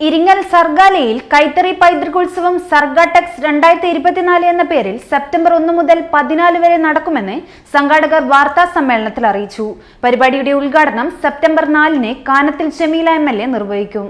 ഇരിങ്ങൽ സർഗാലയിൽ കൈത്തറി പൈതൃകോത്സവം സർഗാടെക്സ് രണ്ടായിരത്തി ഇരുപത്തിനാല് എന്ന പേരിൽ സെപ്റ്റംബർ ഒന്ന് മുതൽ പതിനാല് വരെ നടക്കുമെന്ന് സംഘാടകർ വാർത്താ സമ്മേളനത്തിൽ അറിയിച്ചു. പരിപാടിയുടെ ഉദ്ഘാടനം സെപ്റ്റംബർ നാലിന് Kanathil Jameela M L A നിർവഹിക്കും.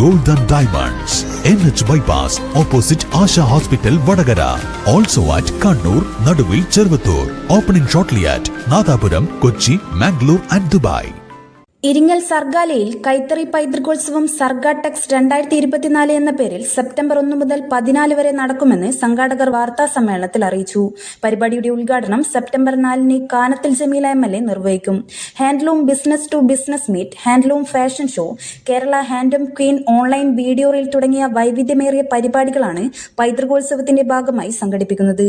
Gold and diamonds N H bypass opposite Asha hospital Vadakara. Also at Kannur Naduvil Cheruvathur. Opening shortly at Nadapuram Kochi Mangalore and Dubai Iringal സർഗാലയിൽ കൈത്തറി പൈതൃകോത്സവം സർഗാടെക്സ് രണ്ടായിരത്തി ഇരുപത്തിനാല് എന്ന പേരിൽ സെപ്റ്റംബർ ഒന്ന് മുതൽ പതിനാല് വരെ നടക്കുമെന്ന് സംഘാടകർ വാർത്താ സമ്മേളനത്തിൽ അറിയിച്ചു. പരിപാടിയുടെ ഉദ്ഘാടനം സെപ്റ്റംബർ നാലിന് Kanathil Jameela M L A നിർവഹിക്കും. Handloom business to business meet handloom fashion show Kerala handloom queen online video reel തുടങ്ങിയ വൈവിധ്യമേറിയ പരിപാടികളാണ് പൈതൃകോത്സവത്തിന്റെ ഭാഗമായി സംഘടിപ്പിക്കുന്നത്.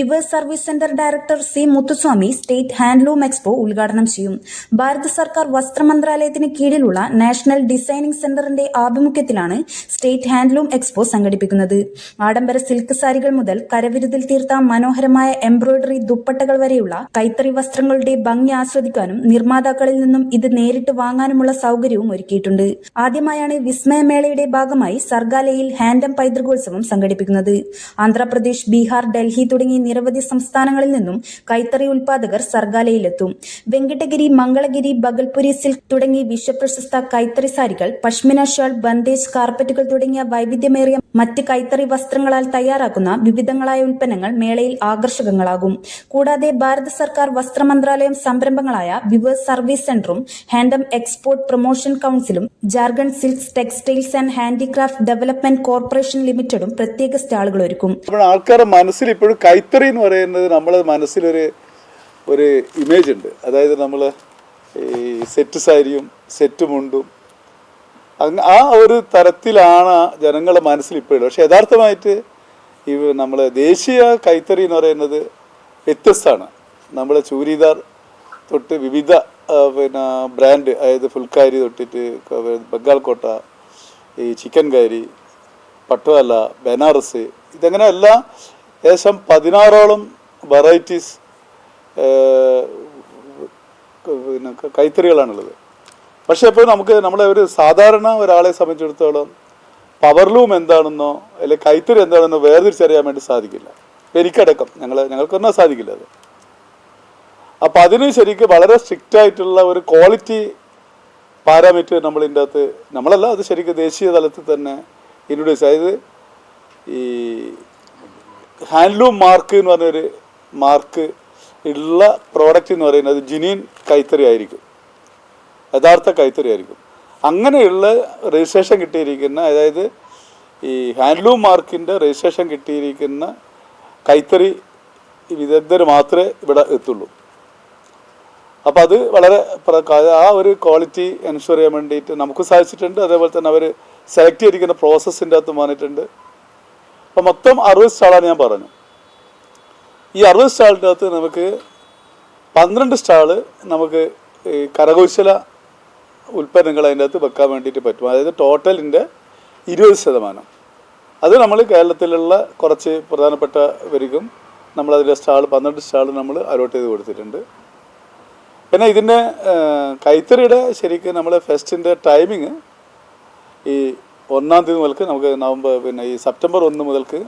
Weavers service centre director C Muthuswamy state handloom expo ഉദ്ഘാടനം ചെയ്യും. ഭാരത സർക്കാർ വസ്ത്ര മന്ത്രാലയത്തിന് കീഴിലുള്ള നാഷണൽ ഡിസൈനിംഗ് സെന്ററിന്റെ ആഭിമുഖ്യത്തിലാണ് സ്റ്റേറ്റ് ഹാൻഡ്ലൂം എക്സ്പോ സംഘടിപ്പിക്കുന്നത്. ആഡംബര സിൽക്ക് സാരികൾ മുതൽ കരവിരുതിൽ തീർത്ത മനോഹരമായ എംബ്രോയിഡറി ദുപ്പട്ടകൾ വരെയുള്ള കൈത്തറി വസ്ത്രങ്ങളുടെ ഭംഗി ആസ്വദിക്കാനും നിർമ്മാതാക്കളിൽ നിന്നും ഇത് നേരിട്ട് വാങ്ങാനുമുള്ള സൗകര്യവും ഒരുക്കിയിട്ടുണ്ട്. ആദ്യമായാണ് വിസ്മയമേളയുടെ ഭാഗമായി സർഗാലയിൽ ഹാൻഡം പൈതൃകോത്സവം സംഘടിപ്പിക്കുന്നത്. ആന്ധ്രാപ്രദേശ് ബീഹാർ ഡൽഹി തുടങ്ങി നിരവധി സംസ്ഥാനങ്ങളിൽ നിന്നും കൈത്തറി ഉൽപാദകർ സർഗാലയിലെത്തും വെങ്കടഗിരി മംഗളഗിരി ബഗൽപുരി സിൽക്ക് തുടങ്ങി വിശ്വപ്രശസ്ത കൈത്തറി സാരികൾ പഷ്മിന ഷാൾ ബന്ദേജ് കാർപ്പറ്റുകൾ തുടങ്ങിയ വൈവിധ്യമേറിയ മറ്റ് കൈത്തറി വസ്ത്രങ്ങളാൽ തയ്യാറാക്കുന്ന വിവിധങ്ങളായ ഉൽപ്പന്നങ്ങൾ മേളയിൽ ആകർഷകങ്ങളാകും. കൂടാതെ ഭാരത സർക്കാർ വസ്ത്രമന്ത്രാലയം സംരംഭങ്ങളായ വിവേഴ്സ് സർവീസ് സെന്ററും ഹാൻഡം എക്സ്പോർട്ട് പ്രൊമോഷൻ കൌൺസിലും Jharkhand silks textiles and handicraft development corporation ലിമിറ്റഡും പ്രത്യേക സ്റ്റാളുകൾ ഒരുക്കും. ആൾക്കാരുടെ മനസ്സിൽ ഇപ്പോഴും കൈത്തറി എന്ന് പറയുന്നത് നമ്മുടെ മനസ്സിലൊരു ഒരു ഇമേജ് ഉണ്ട്. അതായത് നമ്മൾ ഈ സെറ്റ് സാരിയും സെറ്റ് മുണ്ടും. ആ ഒരു തരത്തിലാണ് ജനങ്ങളുടെ മനസ്സിൽ ഇപ്പോഴുള്ളത് പക്ഷെ യഥാർത്ഥമായിട്ട് ഈ നമ്മൾ ദേശീയ കൈത്തറി എന്ന് പറയുന്നത് വ്യത്യസ്തമാണ്. നമ്മളെ ചൂരിദാർ തൊട്ട് വിവിധ പിന്നെ ബ്രാൻഡ് അതായത് ഫുൽക്കാരി തൊട്ടിട്ട് ബംഗാൾ കോട്ട ഈ ചിക്കൻ കാരി പട്ടുവല ബനാറസ് ഇതങ്ങനെ എല്ലാം ഏകദേശം പതിനാറോളം വെറൈറ്റീസ് പിന്നെ കൈത്തറികളാണുള്ളത്. പക്ഷേ ഇപ്പോൾ നമുക്ക് നമ്മളെ ഒരു സാധാരണ ഒരാളെ സംബന്ധിച്ചിടത്തോളം പവർലൂം എന്താണെന്നോ അല്ലെങ്കിൽ കൈത്തറി എന്താണെന്നോ വേർതിരിച്ചറിയാൻ വേണ്ടി സാധിക്കില്ല. എനിക്കടക്കം. ഞങ്ങൾ ഞങ്ങൾക്കൊന്നും സാധിക്കില്ല അത്. അപ്പം അതിന് ശരിക്കും വളരെ സ്ട്രിക്റ്റ് ആയിട്ടുള്ള ഒരു ക്വാളിറ്റി പാരാമീറ്റർ നമ്മൾ ഇതിന്റെ അകത്ത് നമ്മളല്ല അത് ശരിക്കും ദേശീയ തലത്തിൽ തന്നെ ഇൻട്രൊഡ്യൂസ് അതായത് ഈ ഹാൻഡ്ലൂം മാർക്ക് എന്ന് പറഞ്ഞൊരു മാർക്ക് ഉള്ള പ്രോഡക്റ്റ് എന്ന് പറയുന്നത് ജിനീൻ കൈത്തറി ആയിരിക്കും യഥാർത്ഥ കൈത്തറി ആയിരിക്കും അങ്ങനെയുള്ള രജിസ്ട്രേഷൻ കിട്ടിയിരിക്കുന്ന അതായത് ഈ ഹാൻഡ്ലൂം മാർക്കിന്റെ രജിസ്ട്രേഷൻ കിട്ടിയിരിക്കുന്ന കൈത്തറി വിദഗ്ധർ മാത്രമേ ഇവിടെ എത്തുള്ളൂ. അപ്പോൾ അത് വളരെ ആ ഒരു ക്വാളിറ്റി എൻഷുർ ചെയ്യാൻ വേണ്ടിയിട്ട് നമുക്ക് സാധിച്ചിട്ടുണ്ട്. അതേപോലെ തന്നെ അവർ സെലക്ട് ചെയ്തിരിക്കുന്ന പ്രോസസ്സിന്റെ അകത്ത് വന്നിട്ടുണ്ട്. അപ്പോൾ മൊത്തം അറുപത് സ്റ്റാളാണ് ഞാൻ പറഞ്ഞു ഈ അറുപത് സ്റ്റാളിന്റെ അകത്ത് നമുക്ക് പന്ത്രണ്ട് സ്റ്റാൾ നമുക്ക് കരകൗശല ഉൽപ്പന്നങ്ങൾ അതിന്റെ അകത്ത് വെക്കാൻ വേണ്ടിയിട്ട് പറ്റും. അതായത് ടോട്ടലിന്റെ ഇരുപത് ശതമാനം. അത് നമ്മൾ കേരളത്തിലുള്ള കുറച്ച് പ്രധാനപ്പെട്ടവർക്കും നമ്മൾ നമ്മളതിന്റെ സ്റ്റാൾ പന്ത്രണ്ട് സ്റ്റാൾ നമ്മൾ അലോട്ട് ചെയ്ത് കൊടുത്തിട്ടുണ്ട്. പിന്നെ ഇതിന്റെ കൈത്തറിയുടെ ശരിക്കും നമ്മൾ ഫെസ്റ്റിന്റെ ടൈമിങ് ഈ ഒന്നാം തീയതി മുതൽക്ക് നമുക്ക് നവംബർ പിന്നെ ഈ സെപ്റ്റംബർ ഒന്ന് മുതൽക്ക്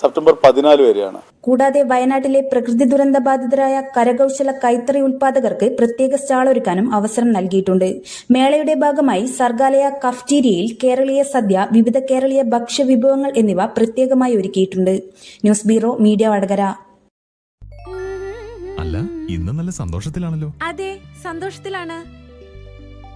സെപ്റ്റംബർ പതിനാല് വരെയാണ്. കൂടാതെ വയനാട്ടിലെ പ്രകൃതി ദുരന്ത ബാധിതരായ കരകൗശല കൈത്തറി ഉൽപാദകർക്ക് പ്രത്യേക സ്റ്റാൾ ഒരുക്കാനും അവസരം നൽകിയിട്ടുണ്ട്. മേളയുടെ ഭാഗമായി സർഗാലയ കഫ്റ്റീരിയയിൽ കേരളീയ സദ്യ വിവിധ കേരളീയ ഭക്ഷ്യവിഭവങ്ങൾ എന്നിവ പ്രത്യേകമായി ഒരുക്കിയിട്ടുണ്ട്. News bureau media Vadakara. അല്ല ഇന്ന് നല്ല സന്തോഷത്തിലാണല്ലോ. അതെ സന്തോഷത്തിലാണ്.